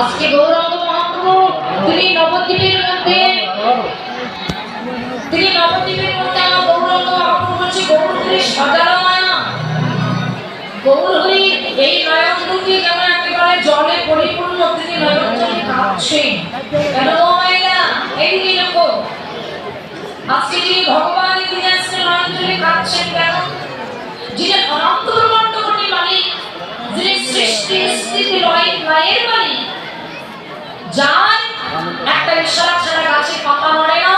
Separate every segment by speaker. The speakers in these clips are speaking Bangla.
Speaker 1: আজকে গৌরাঙ্গ মহাপ্রভু তিনি নবদ্বীপের মধ্যে তিনি নবদ্বীপের মধ্যে আমার গৌরাঙ্গ মহাপ্রভু বলছে গৌরহরি সাজানো মায়া গৌরহরি এই নয়ন দুটি যেমন একেবারে জলে পরিপূর্ণ তিনি নয়ন কাঁদছেন কেন মায়েরা? এইদিকে আজকে যিনি ভগবান তিনি আজকে নয়ন কাঁদছেন কেন? যিনি অনন্ত ব্রহ্মাণ্ড মালিক, যিনি সৃষ্টি, স্থিতি মালিক যার একটা ইশারা ছাড়া গাছে পাতা নড়ে না।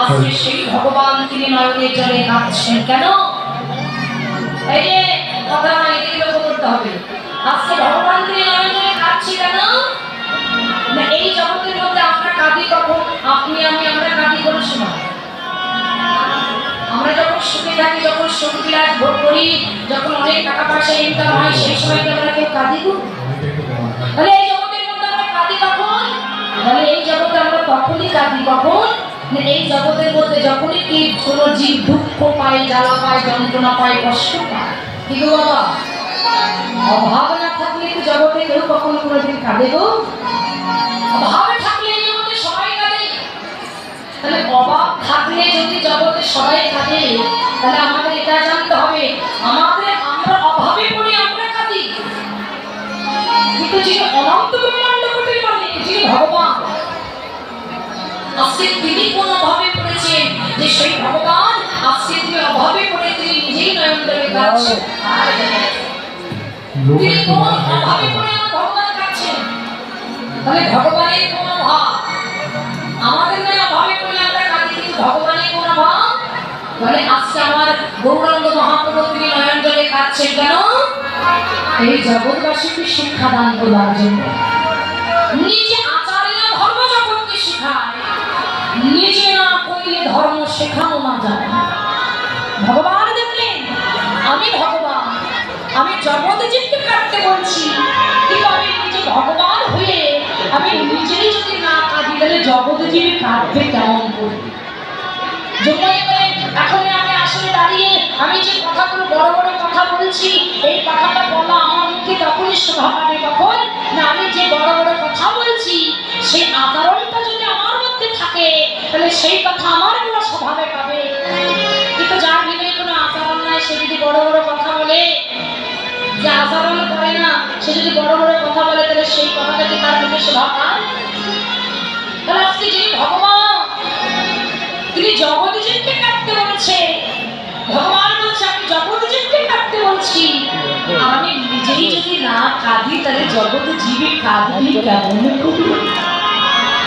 Speaker 1: আজকে সেই ভগবান তিনি নয়নের জলে কাঁদছেন কেন? এই যে কথা এদিকে লক্ষ্য করতে হবে। আজকে ভগবান তিনি নয়নের জলে কাঁদছে কেন? না এই জগতের মধ্যে আমরা কাঁদি কখন? আপনি আমি আমরা কাঁদি কোনো সময়? আমরা যখন সুখে থাকি যখন সুখ বিলাস ভোগ করি যখন অনেক টাকা পয়সা ইনকাম হয় সেই সময় কি আমরা কেউ কাঁদি গো? তাহলে এই জগতের মধ্যে আমরা কাঁদি কখন তাহলে এই জগতে আমরা তখনই কাঁদি, কখন? না এই জগতের মধ্যে যখনই কি কোনো জীব দুঃখ পায়, জ্বালা পায়, যন্ত্রণা পায়, কষ্ট পায়, কি গো বাবা? অভাব না থাকলে কি জগতে কেউ কখনো কোনোদিন কাঁদে গো। অভাবে থাকলে এই জগতে সবাই কাঁদে। তাহলে অভাব থাকলে যদি জগতে সবাই থাকে তাহলে আমাদের এটা জানতে হবে, আমাদের আমরা অভাবে পড়ে আমরা কাঁদি। কিন্তু যিনি অনন্ত ব্রহ্মাণ্ড কোটির ভগবান। আজকে তিনি কোন অভাবে পড়েছেন যে সেই ভগবান আজকে তিনি অভাবে পড়ে তিনি নিজেই নয়ন কাঁদছেন তিনি কোন অভাবে পড়ে আমার ভগবান কাঁদছেন তাহলে ভগবানের কোন অভাব? আমাদের নয় অভাবে পড়লে আমরা কাঁদি কিন্তু ভগবানের কোন অভাব? তাহলে আজকে আমার গৌরাঙ্গ মহাপ্রভু তিনি নয়ন কাঁদছেন কেন? এই জগৎবাসীকে শিক্ষা দান করবার জন্য। ধর্ম শেখানো না যায় ভগবান দেখলেন আমি ভগবান। আমি জগতে জীবকে কাটতে বলছি কিন্তু নিজে ভগবান হয়ে আমি নিজেই যদি না কাঁদি তাহলে জগতে জীবে কাঁদবে কেমন করে? জন্যই এখন আমি আসলে দাঁড়িয়ে আমি যে কথাগুলো, বড় বড় কথা বলছি, এই কথাটা বলা আমার মুখে তখনই শোভা পাবে কখন? না, আমি যে বড় বড় কথা বলছি, সেই আচরণটা যদি আমার মধ্যে থাকে, তাহলে সেই কথা আমার পুরো স্বভাবে পাবে। কিন্তু যার ভিতরে কোনো আচরণ নাই সে যদি বড় বড় কথা বলে, যে আচরণ করে না, সে যদি বড় বড় কথা বলে, তাহলে সেই কথাটা কি তার মুখে শোভা পায়? তাহলে আজকে যিনি ভগবান, তিনি জগৎজীবকে কাটতে বলছে। ভগবান বলছে, আমি জগৎজীবকে কাটতে বলছি। আমি নিজেই যদি না কাঁদি, তাহলে জগৎ জীবে কাঁদবি কেমন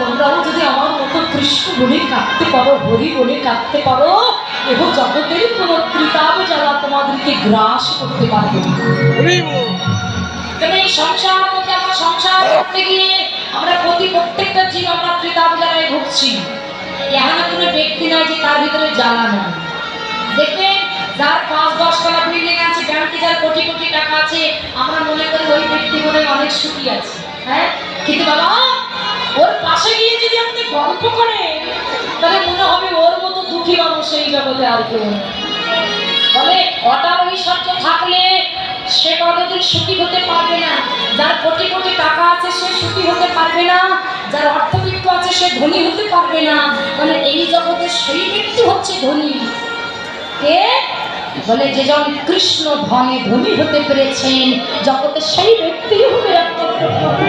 Speaker 1: তোমরাও যদি আমার মতো কৃষ্ণ বলে কাঁদতে পারো হরি বলে কাঁদতে পারো এবং জগতের কোনো ত্রিতাব জ্বালা তোমাদেরকে গ্রাস করতে পারবে কেন এই সংসার মধ্যে আমরা সংসার করতে গিয়ে আমরা প্রতি প্রত্যেকটা জীব আমরা জ্বালায় ভুগছি? এখানে কোনো ব্যক্তি নাই যে তার ভিতরে জ্বালা নয় দেখবেন যার পাঁচ দশ টাকা বিল্ডিং আছে ব্যাংকে যার কোটি কোটি টাকা আছে আমরা মনে করি ওই ব্যক্তি মনে অনেক সুখী আছে হ্যাঁ? কিন্তু বাবা ওর পাশে গিয়ে যদি আপনি গল্প করেন তাহলে মনে হবে ওর মতো দুঃখী মানুষ এই জগতে আর কেউ অটার ঐশ্বর্য থাকলে সে কোনোদিন সুখী হতে পারবে না। যার কোটি কোটি টাকা আছে, সে সুখী হতে পারবে না। যার অর্থবিত্ত আছে, সে ধনী হতে পারবে না। মানে এই জগতে সেই ব্যক্তি হচ্ছে ধনী। কে? বলে যেজন কৃষ্ণ ধনে ধনী হতে পেরেছেন। জগতে সেই ব্যক্তি হবে একমাত্র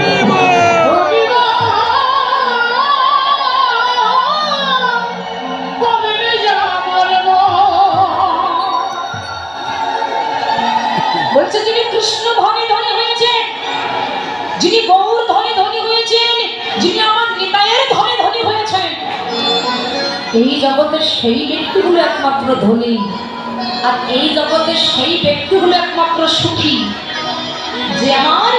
Speaker 1: এই জগতের সেই ব্যক্তিগুলো একমাত্র ধনী, আর এই জগতের সেই ব্যক্তিগুলো একমাত্র সুখী। যে আমার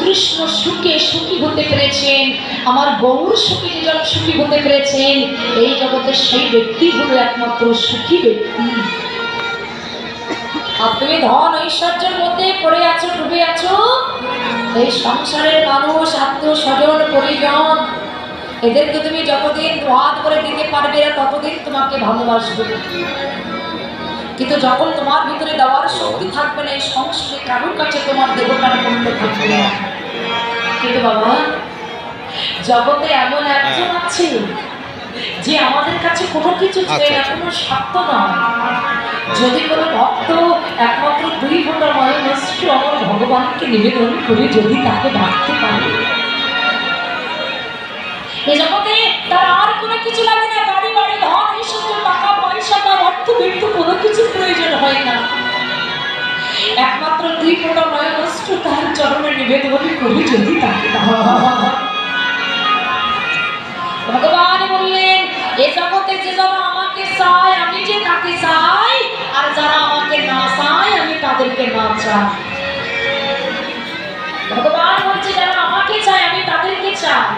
Speaker 1: কৃষ্ণ সুখে সুখী হতে পেরেছেন, আমার গৌর সুখে যেজন সুখী হতে পেরেছেন, এই জগতের সেই ব্যক্তি হলো একমাত্র সুখী ব্যক্তি। আর তুমি ধন ঐশ্বর্যের মধ্যে পড়ে আছো, ডুবে আছো? এই সংসারের মানুষ আত্মীয় স্বজন পরিজন এদেরকে তুমি যতদিন হাত করে দিতে পারবে না ততদিন তোমাকে ভালোবাসবে। কিন্তু যখন তোমার ভিতরে দেওয়ার শক্তি থাকবে না এই সংসারে কারোর কাছে তোমার দেবতার করতে থাকবে না। কিন্তু বাবা জগতে এমন একজন আছে যে আমাদের কাছে কোনো কিছু চাই না
Speaker 2: আচ্ছা,
Speaker 1: কোনো স্বার্থ না যদি কোনো ভক্ত একমাত্র দুই ঘণ্টা মনোনষ্ট আমার ভগবানকে নিবেদন করে যদি তাকে ভাবতে পারে এ জগতে তার আর কোনো কিছু লাগে না। গাড়ি বাড়ি ধন ঐশ্বর্য টাকা, পয়সা, তার অর্থ বৃত্ত কোনো কিছু প্রয়োজন হয় না। একমাত্র দুই ফোটা নয়নষ্ট তার চরণে নিবেদন করে যদি তাকে ভগবান বললেন, এ জগতে যে যারা আমাকে চায়, আমি যে তাকে চাই, আর যারা আমাকে না চায়, আমি তাদেরকে না চাই। ভগবান বলছে, যারা আমাকে চায়, আমি তাদেরকে চাই।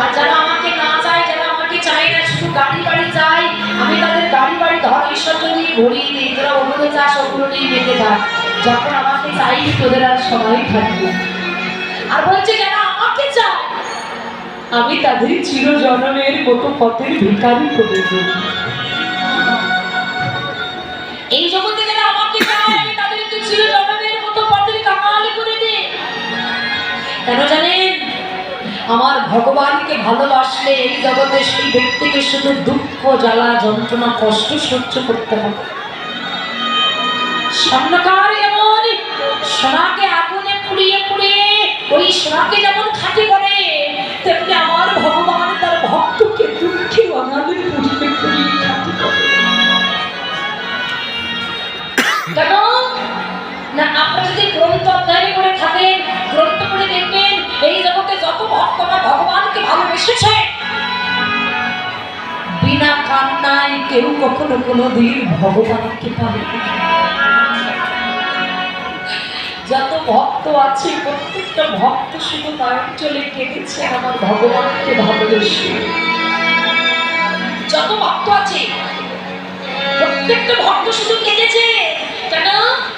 Speaker 1: আর যারা আমাকে না চায়, যারা আমাকে চায় না, শুধু গাড়ি বাড়ি চাই আমি তাদের গাড়ি বাড়ি ধর ঈশ্বর যদি ভরিয়ে দিই তোরা ওগুলো চাষ ওগুলো নিয়ে বেঁধে থাক, যখন আমাকে চাই, তোদের আর সবাই থাকবে। আর বলছে, যারা আমাকে চায়, আমি তাদের চির জনমের মতো পথের ভিকারি করে দেব। ভগবানকে ভালোবাসলে এই জগতে সেই ব্যক্তিকে শুধু দুঃখ, জ্বালা, যন্ত্রণা, কষ্ট সহ্য করতে হবে। স্বর্ণকার যেমন সোনাকে আগুনে পুড়িয়ে পুড়িয়ে, ওই সোনাকে যেমন খাঁটি করে, তেমনি কেউ কখনো কোনো দিন ভগবানকে পাবে। যত ভক্ত আছে, প্রত্যেকটা ভক্ত শুধু তার চলে কেঁদেছে আমার ভগবানকে ভালোবেসে। যত ভক্ত আছে, প্রত্যেকটা ভক্ত শুধু কেঁদেছে। কেন?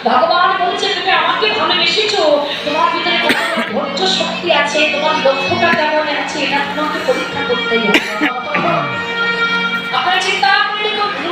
Speaker 1: ভগবান বলছে, তুমি আমাকে ভালোবেসেছো। তোমার ভিতরে ধৈর্য শক্তি আছে, তোমার লক্ষ্যটা কেমন আছে, এটা তোমাকে পরীক্ষা করতেই হবে।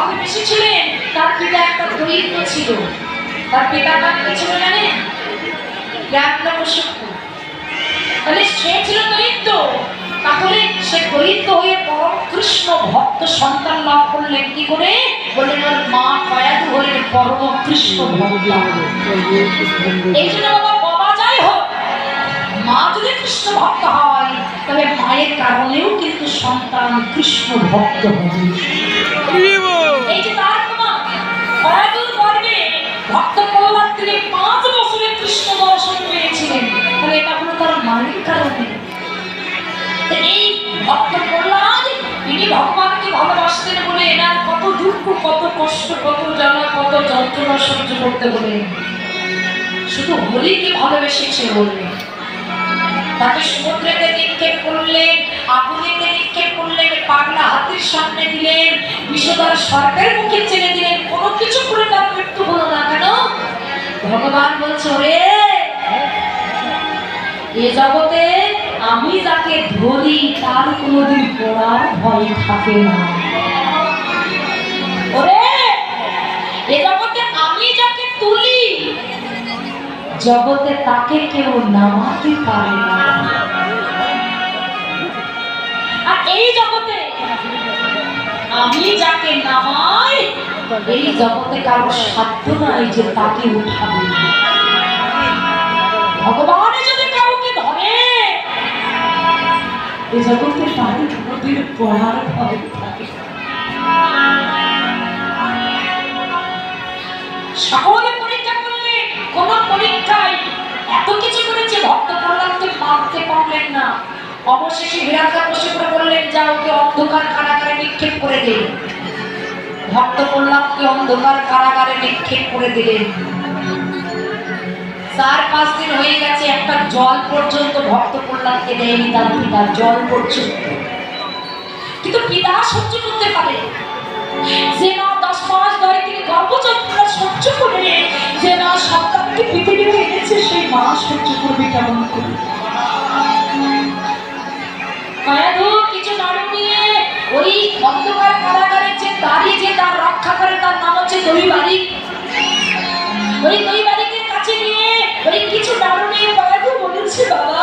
Speaker 1: ভগবানকে ছিলেন। তার পিতা একটা দরিদ্র ছিল। তার পিতার নাম কি ছিল জ্ঞানকশিপু তাহলে সে ছিল দরিদ্র। তাহলে সে দরিদ্র হয়ে পরম কৃষ্ণ ভক্ত সন্তান লাভ করলেন কি করে? বললেন ওর মা কয়াদু হলেন পরম কৃষ্ণ ভক্ত। এই জন্য বাবা বাবা যাই হোক, মা যদি কৃষ্ণ ভক্ত হয়, তবে মায়ের কারণেও কিন্তু সন্তান কৃষ্ণ ভক্ত হবে। কত কষ্ট, কত জ্বালা, কত যন্ত্রণা সহ্য করতে হলে শুধু হরিকে ভালোবেসেছে বলে তাকে সমুদ্রেতে নিক্ষেপ করলেন আগুনেতে নিক্ষেপ করলেন পাগলা হাতির সামনে দিলেন, বিষধর সরকারের মুখে ছেড়ে দিলেন, কোনো কিছু করে তার মৃত্যু হলো না কেন? ভগবান বলছে রে এ জগতে আমি যাকে ধরি, তার কোনোদিন পড়ার ভয় থাকে না। জগতে তাকে কেউ নামাতে পারে না। আর এই জগতে আমি যাকে নামাই, এই জগতে কারও সাধ্য নাই যে তাকে উঠাবে। ভগবান যদি কাউকে ধরে, এ জগতের পানি কোনোদিন পড়ার ভয় কিছু করেছে ভক্ত প্রহ্লাদকে মারতে পারলেন না, অবশেষে হিরাকা বসে করে বললেন অন্ধকার কারাগারে নিক্ষেপ করে দিন। ভক্ত প্রহ্লাদকে অন্ধকার কারাগারে নিক্ষেপ করে দিলেন। চার, পাঁচ দিন হয়ে গেছে, একটা জল পর্যন্ত ভক্ত প্রহ্লাদকে দেয়নি তার পিতা, জল পর্যন্ত। কিন্তু পিতা সহ্য করতে পারে। যে না মাস ধরে তিনি গর্ভযন্ত্রণা সহ্য করে যে না সন্তানকে পৃথিবীতে এনেছে সেই মা সহ্য করবে কেমন করে কিছু নিয়ে ওই অন্ধকার যে দাঁড়িয়ে তার রক্ষা করে, তার নাম হচ্ছে দই ওই দই কাছে নিয়ে ওই কিছু নিয়ে মায়াধু বলেছে, বাবা।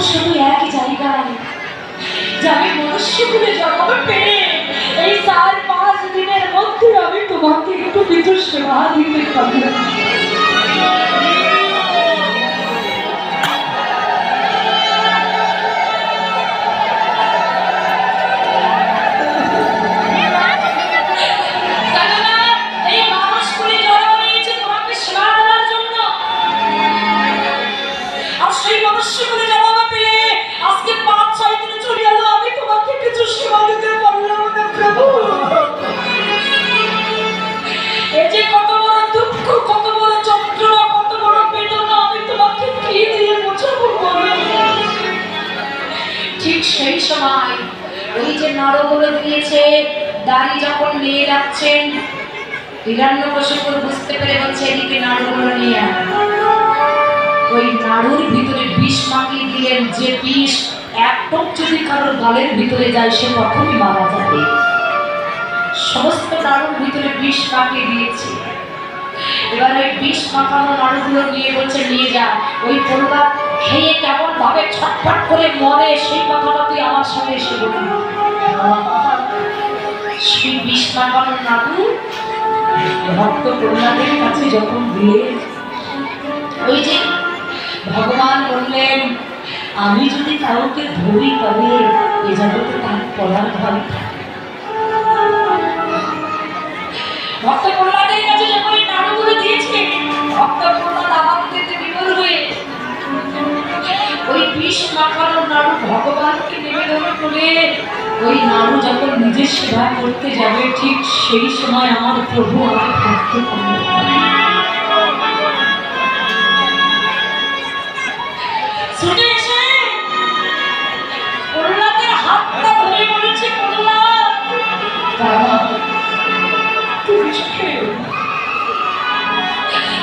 Speaker 1: নয় আমার দুঃখ শুধু এক জায়গায়। যে আমি মনুষ্যকুলে জন্ম পেয়ে এই চার পাঁচ দিনের মধ্যে আমি তোমাকে একটু কিছু সেবা দিতে পারি দিয়েছে দাড়ি যখন নিয়ে যাচ্ছেন হিরণ্য কশুপুর বুঝতে পেরে বলছে, এদিকে নাড়ুগুলো নিয়ে ওই নাড়ুর ভিতরে বিষ মাখিয়ে দিলেন, যে বিষ এক যদি কারোর গালের ভিতরে যায়, সে তখনই মারা যাবে। সমস্ত নাড়ুর ভিতরে বিষ মাখিয়ে দিয়েছে। এবার ওই বিষ মাখানো নাড়ুগুলো নিয়ে বলছে, নিয়ে যা। ওই পরিবার খেয়ে কেমন ভাবে ছটফট করে মরে, সেই কথাটা তুই আমার সাথে এসে বলবি। সেই বিষ মাখানো নাড়ু ভক্ত প্রহ্লাদের কাছে যখন দিয়ে ওই যে ভগবান বললেন, আমি যদি কাউকে ধরি তবে এ জগতে তার পড়ার ভয় ভক্ত প্রহ্লাদের কাছে যখন নাড়ুগুলো দিয়েছে ভক্ত প্রহ্লাদ আমার দিতে বিমল হয়ে ওই বিষ মাখানো নাড়ু ভগবানকে নিবেদন করে ওই নাড়ু যখন নিজের সেবা করতে যাবে, ঠিক সেই সময় আমার প্রভু তুমি খেও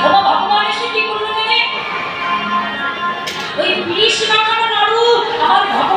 Speaker 1: ওমা ভগবান এসে কি করল? ওই নাড়ু আমার ভগবান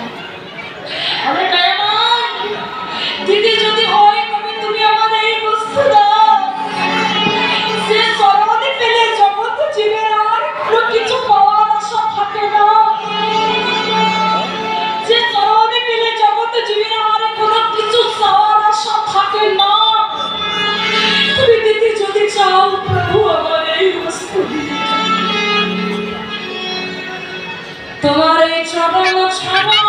Speaker 1: ছাড়া